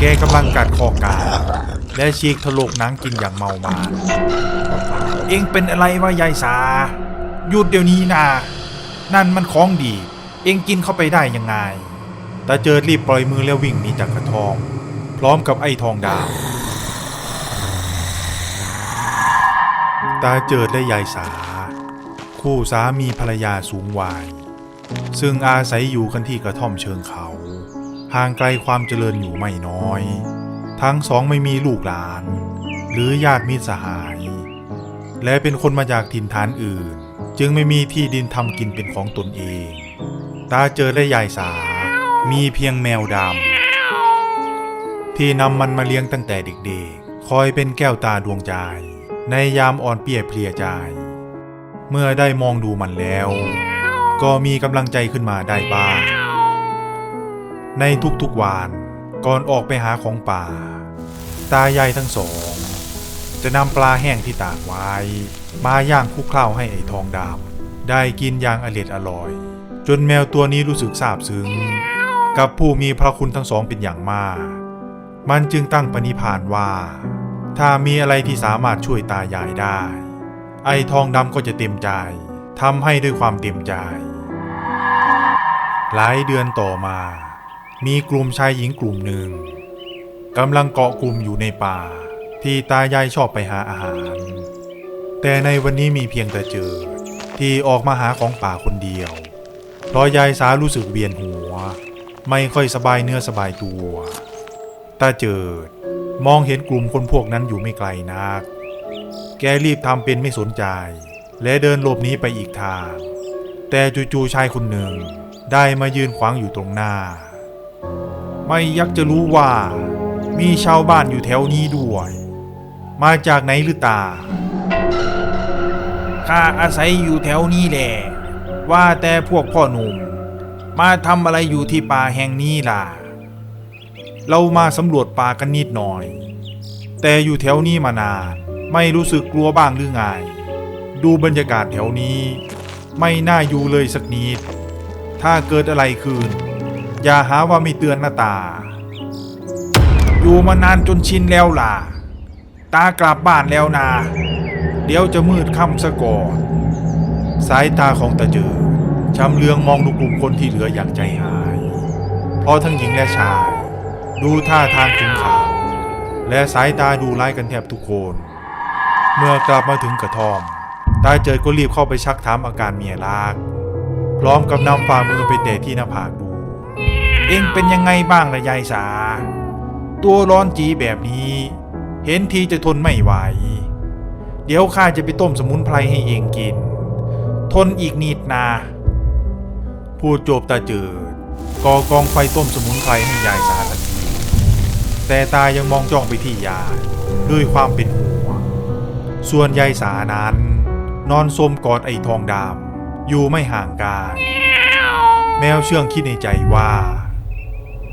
แกกำลังกัดคอกา และฉีกทะลกหนังกินอย่างเมามา เองเป็นอะไรวะยายสา หยุดเดี๋ยวนี้นะนั่นมันของดี เองกินเข้าไปได้ยังไงตาเจิดรีบปล่อยมือแล้ววิ่งหนีจากกระทอง พร้อมกับไอ้ทองดาว ตาเจิดและยายสา คู่สามีภรรยาสูงวัยซึ่งอาศัยอยู่กันที่กระท่อมเชิงเขา ห่างไกลความเจริญอยู่ไม่น้อย ทั้งสองไม่มีลูกหลาน หรือญาติมิตรสหาย และเป็นคนมาจากถิ่นฐานอื่น จึงไม่มีที่ดินทำกินเป็นของตนเอง ตาเจอและยายสา มีเพียงแมวดำที่นำมันมาเลี้ยงตั้งแต่เด็กๆ คอยเป็นแก้วตาดวงใจ ในยามอ่อนเปียเพลียใจ เมื่อได้มองดูมันแล้ว ก็มีกำลังใจขึ้นมาได้บ้าง ในทุกๆวันก่อนออกไปหาของป่า ตายายทั้งสอง จะนำปลาแห้งที่ตากไว้ มาย่างคุกเคล้าให้ไอ้ทองดำได้กินอย่างอร็ดอร่อย จนแมวตัวนี้รู้สึกซาบซึ้ง กับผู้มีพระคุณทั้งสองเป็นอย่างมาก มันจึงตั้งปณิพานว่า ถ้ามีอะไรที่สามารถช่วยตายายได้ ไอ้ทองดำก็จะเต็มใจทำให้ด้วยความเต็มใจ หลายเดือนต่อมา มีกลุ่มชายหญิงกลุ่มหนึ่งกำลังเกาะกลุ่มอยู่ในป่า ที่ตายายชอบไปหาอาหาร แต่ในวันนี้มีเพียงแต่เจอ ที่ออกมาหาของป่าคนเดียวเพราะยายสารู้สึกเวียนหัว ไม่ค่อยสบายเนื้อสบายตัวตาเจิดมองเห็นกลุ่มคนพวกนั้นอยู่ไม่ไกลนัก แกรีบทำเป็นไม่สนใจ และเดินหลบหนีไปอีกทาง แต่จู่ๆชายคนหนึ่งได้มายืนขวางอยู่ตรงหน้า ไม่อยักจะรู้ว่า มีชาวบ้านอยู่แถวนี้ด้วย มาจากไหนหรือตา ข้าอาศัยอยู่แถวนี้แหละ ว่าแต่พวกพ่อหนุ่ม มาทำอะไรอยู่ที่ป่าแห่งนี้ล่ะ เรามาสำรวจป่ากันนิดหน่อย แต่อยู่แถวนี้มานาน ไม่รู้สึกกลัวบ้างหรือไง ดูบรรยากาศแถวนี้ ไม่น่าอยู่เลยสักนิด ถ้าเกิดอะไรขึ้น อย่าหาว่าไม่เตือนนะตา อยู่มานานจนชินแล้วล่ะ ตากลับบ้านแล้วนะเดี๋ยวจะมืดค่ำซะก่อนสายตาของตาเจอชำเลืองมองดูกลุ่มคนที่เหลืออย่างใจหาย เพราะทั้งหญิงและชาย ดูท่าทางขึงขังและสายตาดูไล่กันแทบทุกคน เมื่อกลับมาถึงกระท่อม ตาเจิดก็รีบเข้าไปชักถามอาการเมียลากพร้อมกับนำฝ่ามือไปเตะที่หน้าผากดู เองเป็นยังไงบ้างล่ะยายสา ตัวร้อนจีแบบนี้ เห็นทีจะทนไม่ไหว เดี๋ยวข้าจะไปต้มสมุนไพรให้เองกิน ทนอีกนิดนาพูดจบตาจิดก่อกองไฟต้มสมุนไพรให้ยายสาทันทีแต่ตายังมองจ้องไปที่ยายด้วยความเป็นห่วงส่วนยายสานั้น นอนสมกอดไอ้ทองดำอยู่ไม่ห่างกันแมวเชื่องคิดในใจว่า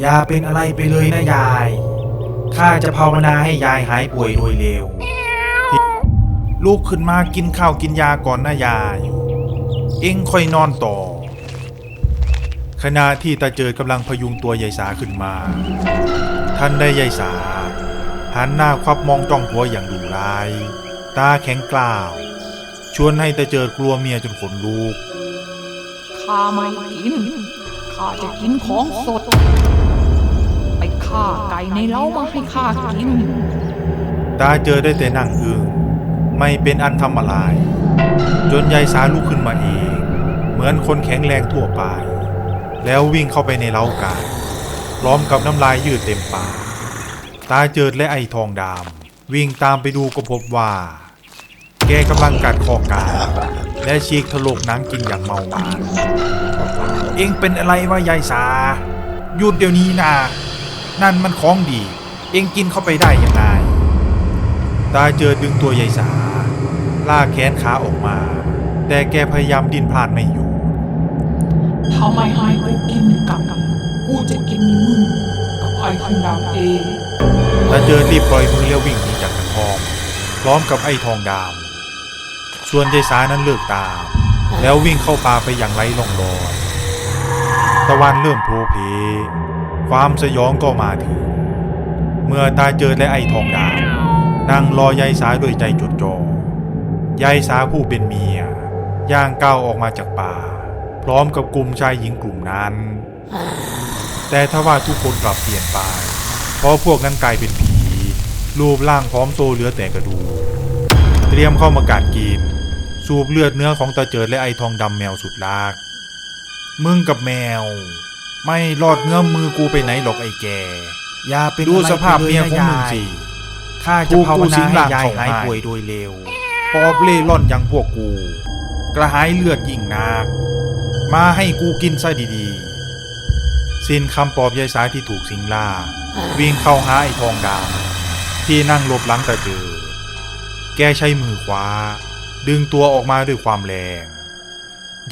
อย่าเป็นอะไรไปเลยนะยาย ข้าจะภาวนาให้ยายหายป่วยโดยเร็ว ลูกขึ้นมากินข้าวกินยาก่อนนะยาย เอ็งค่อยนอนต่อ ขณะที่ตาเจิดกำลังพยุงตัวยายสาขึ้นมา ท่านได้ยายสา หันหน้าควับมองจ้องผัวอย่างดุร้าย ตาแข็งกล้าว ชวนให้ตาเจิดกลัวเมียจนขนลุกข้าไม่กิน ข้าจะกินของสด ฆ่าไก่ในเล้ามาให้ข้ากิน ตาเจอได้แต่นั่งอึ้งไม่เป็นอันทำอะไร จนยายสาลุกขึ้นมาเอง เหมือนคนแข็งแรงทั่วไป แล้ววิ่งเข้าไปในเล้าไก่พร้อมกับน้ำลายยืดเต็มปากตาเจิดและไอทองดำวิ่งตามไปดูก็พบว่า แกกำลังกัดคอกาและฉีกถลกหนังกินอย่างเมามานเองเป็นอะไรวะยายสาหยุดเดี๋ยวนี้นะ นั่นมันของดี เองกินเข้าไปได้ยังไงตาเจอดึงตัวยายสาลากแขนขาออกมา แต่แกพยายามดิ้นพลานไม่อยู่ทำไมให้กูกินกับกูจะกินมึงกับไอ้ทองดำเองตาเจอรีบปล่อยมือแล้ววิ่งหนีจากกระท่อมพร้อมกับไอ้ทองดำส่วนยายสานั้นเลิกตามแล้ววิ่งเข้าป่าไปอย่างไร้ร่องรอยตะวันเริ่มโผล่เพ ความสยองก็มาถึง เมื่อตาเจอและไอ้ทองดำนั่งรอยายสาด้วยใจจดจ่อยายสาผู้เป็นเมีย ย่างก้าวออกมาจากป่า พร้อมกับกลุ่มชายหญิงกลุ่มนั้น แต่ถ้าว่าทุกคนกลับเปลี่ยนไป เพราะพวกนั้นกลายเป็นผี รูปร่างพร้อมโซเหลือแต่กระดูกเตรียมเข้ามากัดกิน สูบเลือดเนื้อของตาเจิดและไอทองดำแมวสุดลาก มึงกับแมว ไม่รอดเงื้อมมือกูไปไหนหรอกไอ้แกอย่าเป็นดูอะไรสภาพไปลเมียของมึงนะสิข้าจะภาวกูนาสิงให้ร่างยายเข้าหายให้ป่วยโดยเร็วปอบเล่ร่อนอย่างพวกกู กระหายเลือดยิ่งนัก มาให้กูกินซะดีๆสิ้นคำปอบยายสายที่ถูกสิงล่า วิ่งเข้าหาไอ้ทองดำที่นั่งหลบหลังตะเจอ แกใช้มือขวา ดึงตัวออกมาด้วยความแรง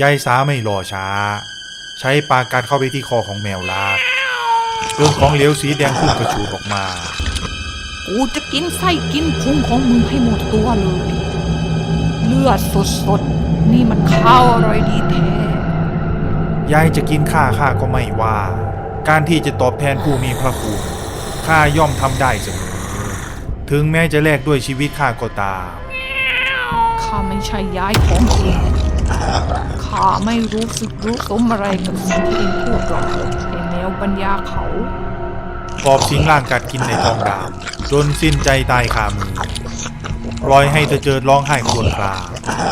ยายสาไม่รอช้า ใช้ปากกัดเข้าไปที่คอของแมวลากจนของเหลวสีแดงพุ่งกระฉูดออกมา กูจะกินไส้กินพุงของมึงให้หมดตัวเลย เลือดสดสดๆนี่มันข้าวอร่อยดีแท้ยายจะกินข้าข้าก็ไม่ว่า การที่จะตอบแทนผู้มีพระคุณข้าย่อมทำได้เสมอถึงแม้จะแลกด้วยชีวิตข้าก็ตามข้าไม่ใช่ย้ายของเอง ข้าไม่รู้สึกรู้สมอะไรกับสิ่งที่เองพูดหรอกไอ้แมวปัญญาเขาปอบสิงร่างกัดกินในทองดามจนสิ้นใจตายคามือปล่อยให้เธอเจิดร้องไห้ครวญคราง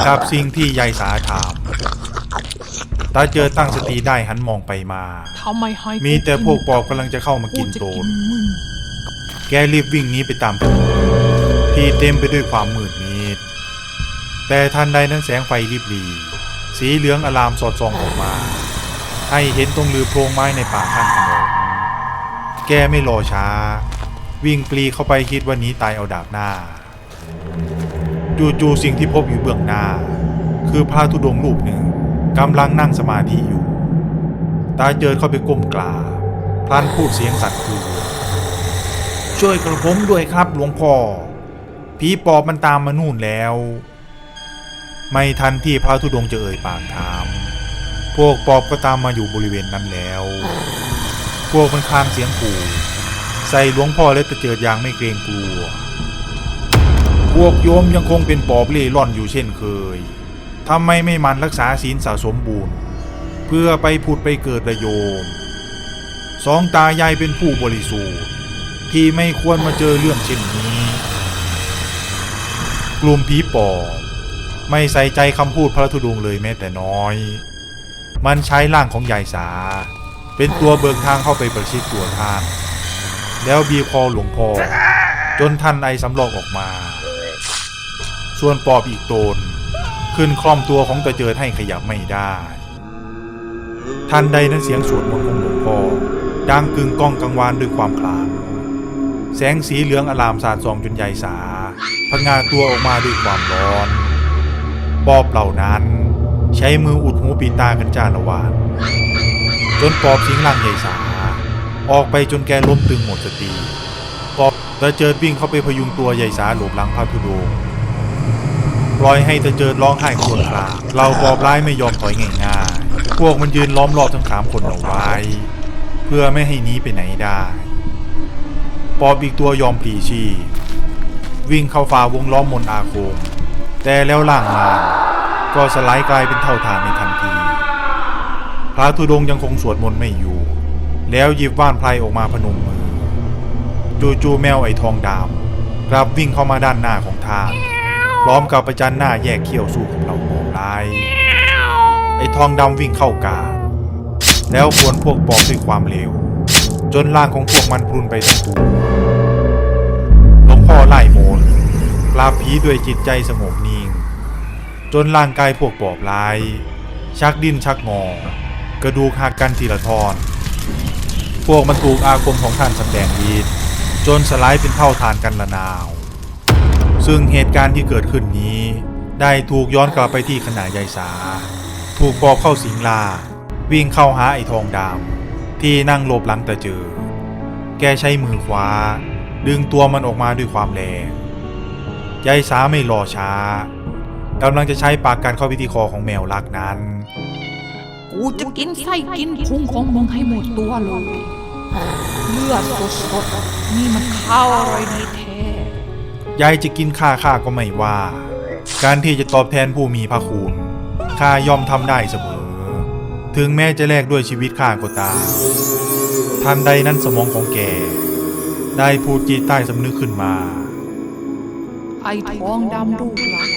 กับสิ่งที่ยายสาทำตาเจอตั้งสติได้หันมองไปมาทำไมให้มีแต่พวกปอบกำลังจะเข้ามากูกินจะโตกินนมึงแกรีบวิ่งหนีไปตามถนนที่เต็มไปด้วยความมืดมิดแต่ทันใดนั้นแสงไฟริบหรี สีเหลืองอลามสอดส่องออกมา ให้เห็นตรงลือโพรงไม้ในป่าข้างถนนแกไม่รอช้า วิ่งปลีเข้าไปคิดว่าหนี้ตายเอาดาบหน้า จู่ๆสิ่งที่พบอยู่เบื้องหน้า คือพระธุดงรูปหนึ่งกำลังนั่งสมาธิอยู่ ตาเจิดเข้าไปก้มกราบพลันพูดเสียงสั่นเครือช่วยกระผมด้วยครับหลวงพ่อผีปอบมันตามมานู่นแล้ว ไม่ทันที่พระธุดงค์จะเอ่ยปากถาม พวกปอบก็ตามมาอยู่บริเวณนั้นแล้ว พวกมันคางเสียงขู่ใส่หลวงพ่อและตะเจิดอย่างไม่เกรงกลัว พวกโยมยังคงเป็นปอบเล่ร่อนอยู่เช่นเคยทำไมไม่มันรักษาศีลสะสมบุญเพื่อไปผุดไปเกิดระโยม สองตายายเป็นผู้บริสุทธิ์ที่ไม่ควรมาเจอเรื่องเช่นนี้ กลุ่มผีปอบ ไม่ใส่ใจคำพูดพระธุดงค์เลยแม้แต่น้อย มันใช้ร่างของยายสา เป็นตัวเบิกทางเข้าไปประชิดตัวท่าน แล้วบีบคอหลวงพ่อจนท่านไอสำลอกออกมา ส่วนปอบอีกตน ขึ้นคล่อมตัวของตาเจิดให้ขยับไม่ได้ทันใดนั้นเสียงสวดมนต์ของหลวงพ่อดังกึงก้องกังวานด้วยความคลางแสงสีเหลืองอลามสาดส่องจนใหญ่สาพงาตัวออกมาด้วยความร้อน ปอบเหล่านั้น ใช้มืออุดหูปิดตากันจ้าละวานจนปอบสิงร่างใหญ่สาออกไปจนแกล้มตึงหมดสติปอบตะเจิดวิ่งเข้าไปพยุงตัวใหญ่สาหลบหลังพระธุดงปล่อยให้ตะเจิดร้องไห้ครวญครางเราปอบร้ายไม่ยอมถอยง่ายๆพวกมันยืนล้อมรอบทั้งสามคนเอาไว้ เพื่อไม่ให้หนีไปไหนได้ปอบอีกตัวยอมพลีชีวิ่งเข้าฝ่าวงล้อมมนอาคม แต่แล้วล่างมาก็สลายกลายเป็นเท่าฐานในทันที พระธุดงค์ยังคงสวดมนต์ไม่อยู่ แล้วหยิบว่านไพรออกมาพนมมือ จู่ๆแมวไอทองดำกลับวิ่งเข้ามาด้านหน้าของทานพร้อมกับประจันหน้าแยกเขี้ยวสู้กับเราปอบร้ายไอทองดำวิ่งเข้ากาแล้วควนพวกปอบด้วยความเร็ว จนร่างของพวกมันพรุนไปทั้งตัว ปราบผีด้วยจิตใจสงบนิ่ง จนร่างกายพวกปอบร้าย ชักดิ้นชักงอ กระดูกหักกันทีละท่อนพวกมันถูกอาคมของท่านสแดงฤทธิ์จนสลายเป็นเท่าทานกันละนาว ซึ่งเหตุการณ์ที่เกิดขึ้นนี้ ได้ถูกย้อนกลับไปที่ขณะยายสา ถูกปอบเข้าสิงลาวิ่งเข้าหาไอ้ทองดำที่นั่งหลบหลังตะเจอ แกใช้มือขวา ดึงตัวมันออกมาด้วยความแรง ยายสาไม่รอช้ากำลังจะใช้ปากกันเข้าไปที่คอของแมวลักนั้น กูจะกินไส้กินพุงของมึงให้หมดตัวเลยเลือดสดๆนี่มันข้าวอร่อยดีแท้ยายจะกินข้าข้าก็ไม่ว่า การที่จะตอบแทนผู้มีพระคุณข้ายอมทำได้เสมอ ถึงแม้จะแลกด้วยชีวิตข้าก็ตามทันใดนั้นสมองของแกได้พูดจิตใต้สำนึกขึ้นมา ไอ้ทองดำลูกลัก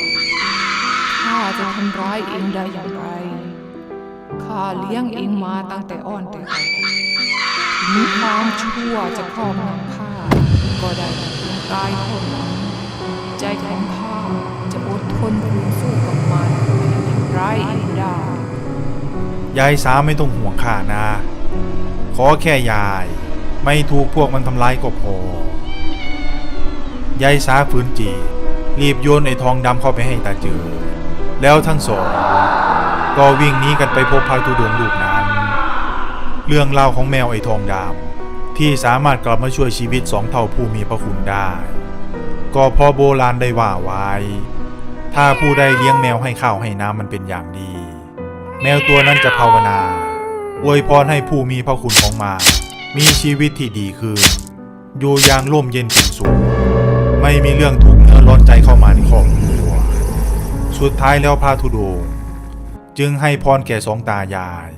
ข้าจะทำร้ายเองได้อย่างไร ข้าเลี้ยงเองมาตั้งแต่อ่อนแต่เด็กถึงความชั่วจะครอบงำข้า ก็ได้แต่เพียงกายเท่านั้นใจของข้าจะอดทนฝืนสู้กับมันไม่ทำร้ายเองได้ยายสาไม่ต้องห่วงข้านะ ขอแค่ยาย ไม่ถูกพวกมันทำร้ายก็พอยายสาฝืนจี รีบโยนไอ้ทองดำเข้าไปให้ตาเจือแล้วทั้งสอง ก็วิ่งหนีกันไปพบพระธุดงค์ลูกนั้น เรื่องเล่าวของแมวไอ้ทองดำที่สามารถกลับมาช่วยชีวิตสองเท่าผู้มีพระคุณได้ ก็พอโบราณได้ว่าไว้ ถ้าผู้ใดเลี้ยงแมวให้ข้าวให้น้ำมันเป็นอย่างดี แมวตัวนั้นจะภาวนาอวยพรให้ผู้มีพระคุณของมา มีชีวิตที่ดีขึ้น อยู่อย่างร่มเย็นเป็นสุข ไม่มีเรื่องทุกข์เนื้อร้อนใจเข้ามาในครอบครัวสุดท้ายแล้วพระธุดงจึงให้พรแก่สองตายาย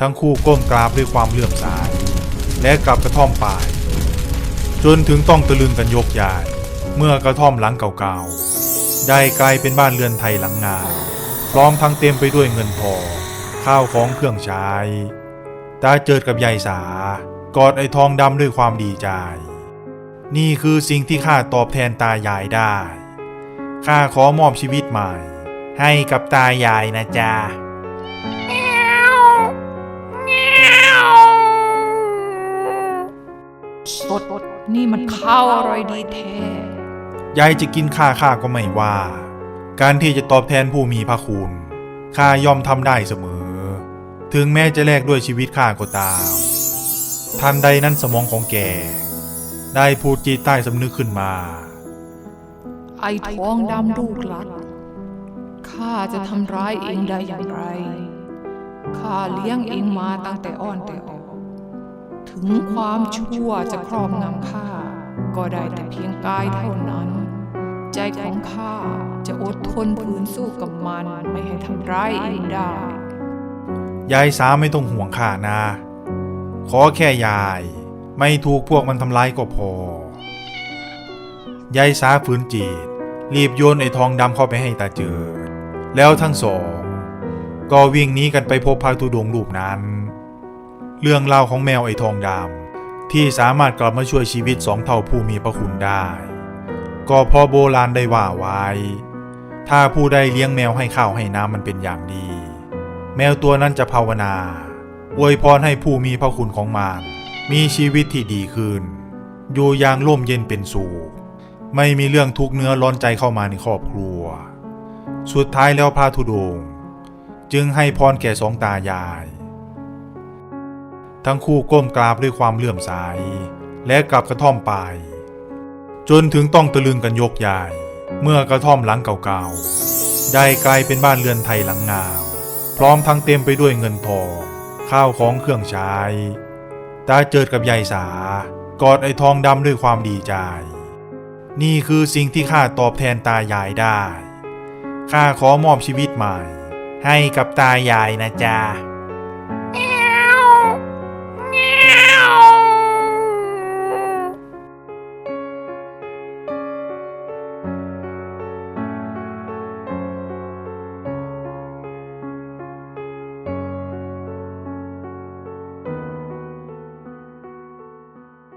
ทั้งคู่ก้มกราบด้วยความเลื่อมใสและกลับกระท่อมป่าย จนถึงต้องตะลึงกันยกใหญ่เมื่อกระท่อมหลังเก่าๆ ได้กลายเป็นบ้านเรือนไทยหลังงามพร้อมทั้งเต็มไปด้วยเงินทองข้าวของเครื่องใช้ตาเจิดกับยายสากอดไอ้ทองดำด้วยความดีใจ นี่คือสิ่งที่ข้าตอบแทนตายายได้ ข้าขอมอบชีวิตใหม่ ให้กับตายายนะจ๊ะสดนี่มันข้าวอร่อยดีแท้ ยายจะกินข้าข้าก็ไม่ว่า การที่จะตอบแทนผู้มีพระคุณ ข้ายอมทำได้เสมอ ถึงแม้จะแลกด้วยชีวิตข้าก็ตาม ทันใดนั้นสมองของแก ได้พูดจิตใต้สำนึกขึ้นมา ไอ้ทองดำลูกหลักข้าจะทำร้ายเองได้อย่างไร ข้าเลี้ยงเองมาตั้งแต่อ่อนแต่ออก ถึงความชั่วจะครอบงำข้า ก็ได้แต่เพียงกายเท่านั้น ใจของข้าจะอดทนฝืนสู้กับมันไม่ให้ทำร้ายเองได้ ยายสาไม่ต้องห่วงข้านะ ขอแค่ยาย ไม่ถูกพวกมันทำร้ายก็พอยายสาฝืนจีตรีบโยนไอ้ทองดำเข้าไปให้ตาเจิดแล้วทั้งสอง ก็วิ่งหนีกันไปพบพระธุดงรูปนั้น เรื่องเล่าวของแมวไอ้ทองดำที่สามารถกลับมาช่วยชีวิตสองเท่าผู้มีพระคุณได้ ก็พอโบราณได้ว่าไว้ ถ้าผู้ใดเลี้ยงแมวให้ข้าวให้น้ำมันเป็นอย่างดี แมวตัวนั้นจะภาวนาอวยพรให้ผู้มีพระคุณของมัน มีชีวิตที่ดีขึ้น อยู่อย่างร่มเย็นเป็นสุขไม่มีเรื่องทุกเนื้อร้อนใจเข้ามาในครอบครัว สุดท้ายแล้วพระธุดงค์จึงให้พรแก่สองตายาย ทั้งคู่ก้มกราบด้วยความเลื่อมใสและกลับกระท่อมไป จนถึงต้องตะลึงกันยกใหญ่ เมื่อกระท่อมหลังเก่าๆ ได้กลายเป็นบ้านเรือนไทยหลังงาม พร้อมทั้งเต็มไปด้วยเงินทอง ข้าวของเครื่องใช้ ตาเจิดกับยายสากอดไอ้ทองดำด้วยความดีใจ นี่คือสิ่งที่ข้าตอบแทนตายายได้ ข้าขอมอบชีวิตใหม่ ให้กับตายายนะจ๊ะ